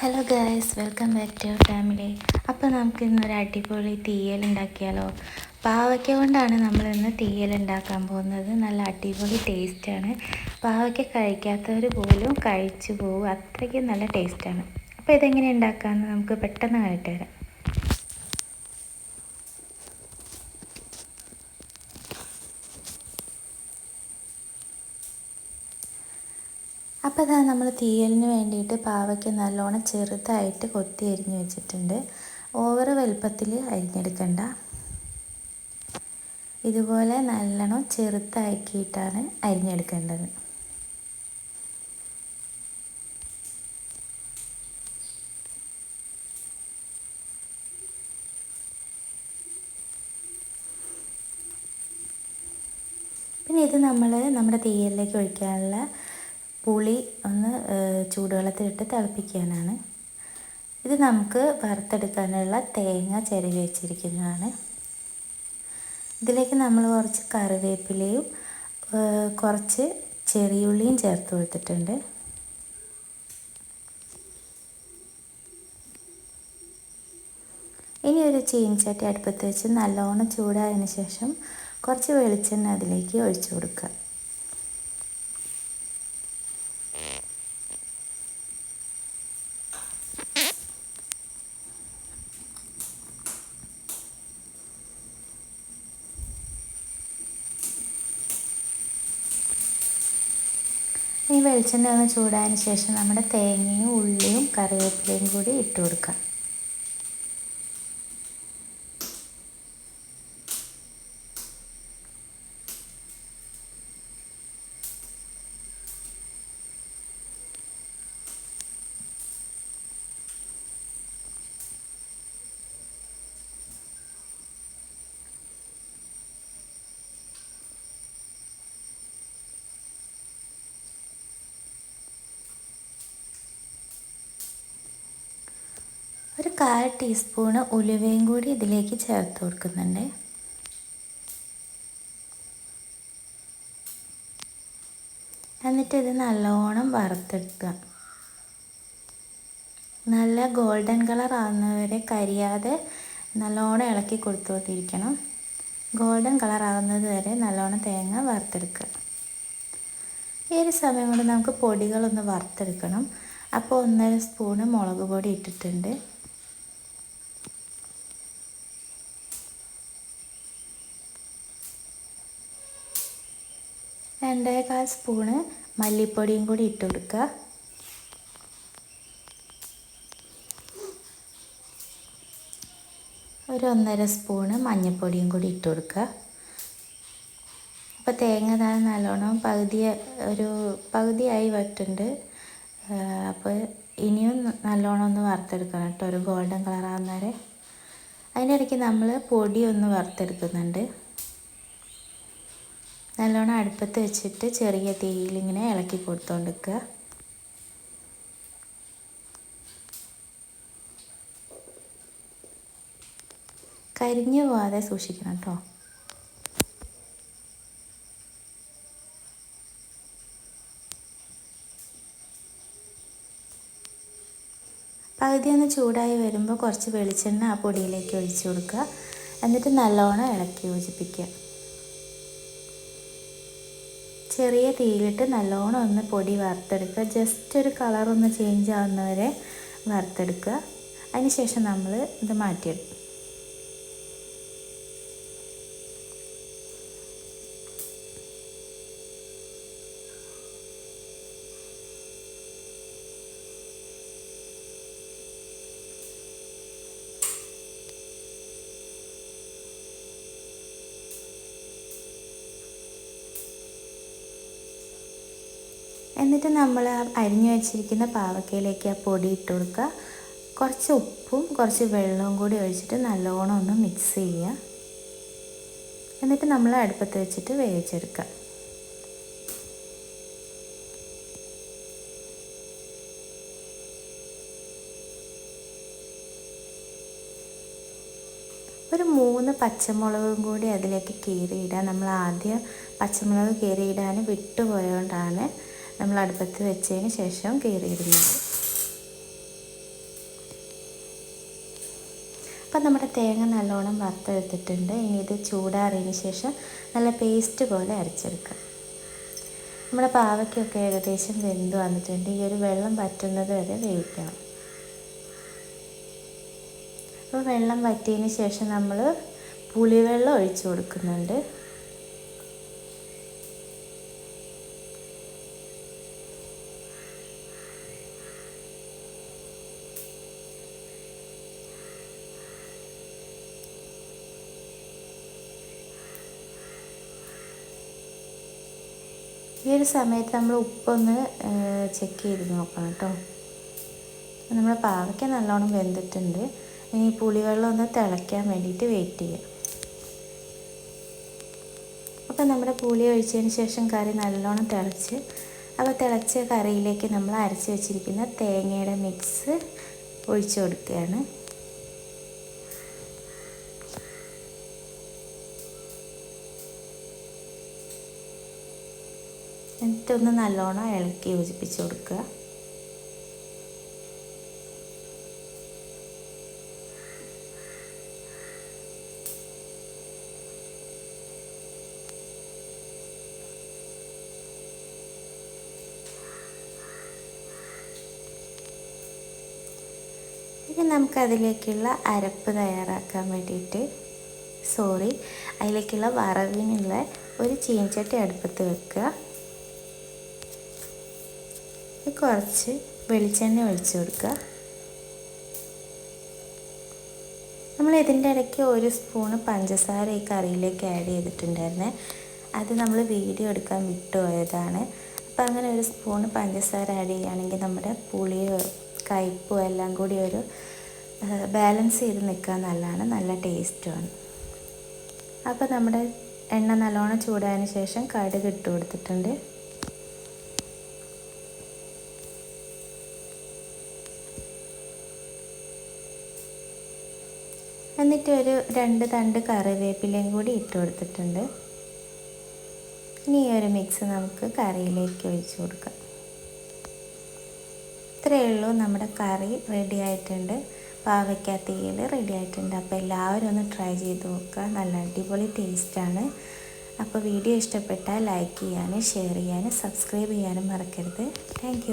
Hello guys welcome back to your family അപ്പോൾ നമുക്ക് ഇന്നൊരു അടിപൊളി തീയൽ ഉണ്ടാക്കിയാലോ? പാവയ്ക്ക കൊണ്ടാണ് നമ്മൾ ഇന്ന് തീയൽ ഉണ്ടാക്കാൻ പോകുന്നത്. നല്ല അടിപൊളി ടേസ്റ്റാണ് പാവയ്ക്ക കഴിക്കാത്തവർ പോലും കഴിച്ചു പോകും. അത്രയ്ക്കും നല്ല ടേസ്റ്റാണ് അപ്പോൾ ഇതെങ്ങനെ ഉണ്ടാക്കാമെന്ന് നമുക്ക് പെട്ടെന്ന് കണ്ടിട്ട് അതാ നമ്മൾ തീയലിന് വേണ്ടിയിട്ട് പാവയ്ക്ക് നല്ലോണം ചെറുതായിട്ട് കൊത്തി അരിഞ്ഞ് വെച്ചിട്ടുണ്ട്. ഓവർ വലുപ്പത്തിൽ അരിഞ്ഞെടുക്കണ്ട. ഇതുപോലെ നല്ലോണം ചെറുതാക്കിയിട്ടാണ് അരിഞ്ഞെടുക്കേണ്ടത്. പിന്നെ ഇത് നമ്മൾ നമ്മുടെ തീയലിലേക്ക് ഒഴിക്കാനുള്ള പുളി ഒന്ന് ചൂടുവെള്ളത്തിലിട്ട് തിളപ്പിക്കാനാണ്. ഇത് നമുക്ക് വറുത്തെടുക്കാനുള്ള തേങ്ങ ചിരവി വെച്ചിരിക്കുന്നതാണ്. ഇതിലേക്ക് നമ്മൾ കുറച്ച് കറിവേപ്പിലയും കുറച്ച് ചെറിയുള്ളിയും ചേർത്ത് കൊടുത്തിട്ടുണ്ട്. ഇനി ഒരു ചീനച്ചട്ടി അടുപ്പത്ത് വെച്ച് നല്ലോണം ചൂടായതിന് ശേഷം കുറച്ച് വെളിച്ചെണ്ണ അതിലേക്ക് ഒഴിച്ചു കൊടുക്കുക. ഈ വെളിച്ചെണ്ണ ഒന്ന് ചൂടായതിന് ശേഷം നമ്മുടെ തേങ്ങയും ഉള്ളിയും കറിവേപ്പിലയും കൂടി ഇട്ട് കൊടുക്കാം. കാൽ ടീസ്പൂണ് ഉലുവയും കൂടി ഇതിലേക്ക് ചേർത്ത് കൊടുക്കുന്നുണ്ട്. എന്നിട്ട് ഇത് നല്ലോണം വറുത്തെടുക്കുക. നല്ല ഗോൾഡൻ കളർ ആകുന്നവരെ കരിയാതെ നല്ലോണം ഇളക്കി കൊടുത്തുകൊണ്ടിരിക്കണം ഗോൾഡൻ കളർ ആകുന്നത് വരെ നല്ലോണം തേങ്ങ വറുത്തെടുക്കുക. ഈ ഒരു സമയം കൊണ്ട് നമുക്ക് പൊടികളൊന്ന് വറുത്തെടുക്കണം. അപ്പോൾ ഒന്നര സ്പൂണ് മുളക് പൊടി ഇട്ടിട്ടുണ്ട്. രണ്ടേകാൽ സ്പൂണ് മല്ലിപ്പൊടിയും കൂടി ഇട്ട് കൊടുക്കുക ഒരു ഒന്നര സ്പൂണ് മഞ്ഞൾപ്പൊടിയും കൂടി ഇട്ട് കൊടുക്കുക അപ്പോൾ തേങ്ങ താൻ നല്ലോണം പകുതി ഒരു പകുതിയായി വറ്റുണ്ട്. അപ്പോൾ ഇനിയും നല്ലോണം ഒന്ന് വറുത്തെടുക്കണം കേട്ടോ. ഒരു ഗോൾഡൻ കളറാകുന്നവരെ അതിനിടയ്ക്ക് നമ്മൾ പൊടി ഒന്ന് വറുത്തെടുക്കുന്നുണ്ട്. നല്ലോണം അടുപ്പത്ത് വെച്ചിട്ട് ചെറിയ തീയിൽ ഇങ്ങനെ ഇളക്കി കൊടുത്തോണ്ടിരിക്കുക. കരിഞ്ഞു പോവാതെ സൂക്ഷിക്കണം കേട്ടോ. പകുതി ഒന്ന് ചൂടായി വരുമ്പോൾ കുറച്ച് വെളിച്ചെണ്ണ ആ പൊടിയിലേക്ക് ഒഴിച്ചു കൊടുക്കുക. എന്നിട്ട് നല്ലോണം ഇളക്കി യോജിപ്പിക്കുക. ചെറിയ തീയിലിട്ട് നല്ലോണം ഒന്ന് പൊടി വറുത്തെടുക്കുക. ജസ്റ്റ് ഒരു കളർ ഒന്ന് ചേഞ്ച് ആവുന്നവരെ വറുത്തെടുക്കുക. അതിനുശേഷം നമ്മൾ ഇത് മാറ്റിയെടുക്കും. എന്നിട്ട് നമ്മൾ അരിഞ്ഞു വെച്ചിരിക്കുന്ന പാവക്കയിലേക്ക് ആ പൊടി ഇട്ട് കൊടുക്കുക. കുറച്ച് ഉപ്പും കുറച്ച് വെള്ളവും കൂടി ഒഴിച്ചിട്ട് നല്ലോണം ഒന്ന് മിക്സ് ചെയ്യുക. എന്നിട്ട് നമ്മൾ അടുപ്പത്ത് വെച്ചിട്ട് വേവിച്ചെടുക്കുക. ഒരു മൂന്ന് പച്ചമുളകും കൂടി അതിലേക്ക് കീറിയിടാൻ നമ്മൾ ആദ്യം പച്ചമുളക് കീറിയിടാൻ വിട്ടുപോയതുകൊണ്ടാണ് നമ്മൾ അടുപ്പത്ത് വെച്ചതിന് ശേഷം കീറിയിടുന്നത്. അപ്പം നമ്മുടെ തേങ്ങ നല്ലോണം വറുത്തെടുത്തിട്ടുണ്ട്. ഇനി ഇത് ചൂടാറിയതിന് ശേഷം നല്ല പേസ്റ്റ് പോലെ അരച്ചെടുക്കാം. നമ്മുടെ പാവയ്ക്കൊക്കെ ഏകദേശം വെന്ത് വന്നിട്ടുണ്ട്. ഈ ഒരു വെള്ളം വറ്റുന്നത് വരെ വേവിക്കണം. അപ്പോൾ വെള്ളം വറ്റിയതിന് ശേഷം നമ്മൾ പുളിവെള്ളം ഒഴിച്ചു കൊടുക്കുന്നുണ്ട്. ഈ ഒരു സമയത്ത് നമ്മൾ ഉപ്പൊന്ന് ചെക്ക് ചെയ്ത് നോക്കണം കേട്ടോ. നമ്മൾ പാവയ്ക്ക നല്ലോണം വെന്തിട്ടുണ്ട്. ഇനി പുളിവെള്ളം ഒന്ന് തിളയ്ക്കാൻ വേണ്ടിയിട്ട് വെയിറ്റ് ചെയ്യാം. അപ്പോൾ നമ്മുടെ പുളി ഒഴിച്ചതിന് ശേഷം കറി നല്ലോണം തിളച്ച് അപ്പോൾ തിളച്ച കറിയിലേക്ക് നമ്മൾ അരച്ച് വെച്ചിരിക്കുന്ന തേങ്ങയുടെ മിക്സ് ഒഴിച്ചു കൊടുക്കുകയാണ്. എന്നിട്ടൊന്ന് നല്ലോണം ഇളക്കി യോജിപ്പിച്ച് കൊടുക്കുക. ഇനി നമുക്കതിലേക്കുള്ള അരപ്പ് തയ്യാറാക്കാൻ വേണ്ടിയിട്ട് സോറി അതിലേക്കുള്ള വറവിനുള്ള ഒരു ചീനച്ചട്ടി അടുപ്പത്ത് വെക്കുക. കുറച്ച് വെളിച്ചെണ്ണ ഒഴിച്ചു കൊടുക്കുക. നമ്മൾ ഇതിന്റെ ഇടയ്ക്ക് ഒരു സ്പൂണ് പഞ്ചസാര ഈ കറിയിലേക്ക് ആഡ് ചെയ്തിട്ടുണ്ടായിരുന്നേ. അത് നമ്മൾ വീഡിയോ എടുക്കാൻ വിട്ടുപോയതാണ്. അപ്പോൾ അങ്ങനെ ഒരു സ്പൂണ് പഞ്ചസാര ആഡ് ചെയ്യുകയാണെങ്കിൽ നമ്മുടെ പുളിയോ കയ്പ്പോ എല്ലാം കൂടി ഒരു ബാലൻസ് ചെയ്ത് നിൽക്കാൻ നല്ലതാണ്. നല്ല ടേസ്റ്റുമാണ് അപ്പോൾ നമ്മുടെ എണ്ണ നല്ലോണം ചൂടായതിന് ശേഷം കടുക് ഇട്ട് കൊടുത്തിട്ടുണ്ട്. എന്നിട്ട് ഒരു രണ്ട് തണ്ട് കറിവേപ്പിലയും കൂടി ഇട്ട് കൊടുത്തിട്ടുണ്ട്. ഇനി ഈ ഒരു മിക്സ് നമുക്ക് കറിയിലേക്ക് ഒഴിച്ചു കൊടുക്കാം. ഇത്രയേ ഉള്ളൂ. നമ്മുടെ കറി റെഡി ആയിട്ടുണ്ട്. പാവയ്ക്ക തീയൽ റെഡി ആയിട്ടുണ്ട്. അപ്പോൾ എല്ലാവരും ഒന്ന് ട്രൈ ചെയ്ത് നോക്കുക. നല്ല അടിപൊളി ടേസ്റ്റാണ് അപ്പോൾ വീഡിയോ ഇഷ്ടപ്പെട്ടാൽ ലൈക്ക് ചെയ്യാനും ഷെയർ ചെയ്യാനും സബ്സ്ക്രൈബ് ചെയ്യാനും മറക്കരുത്. താങ്ക്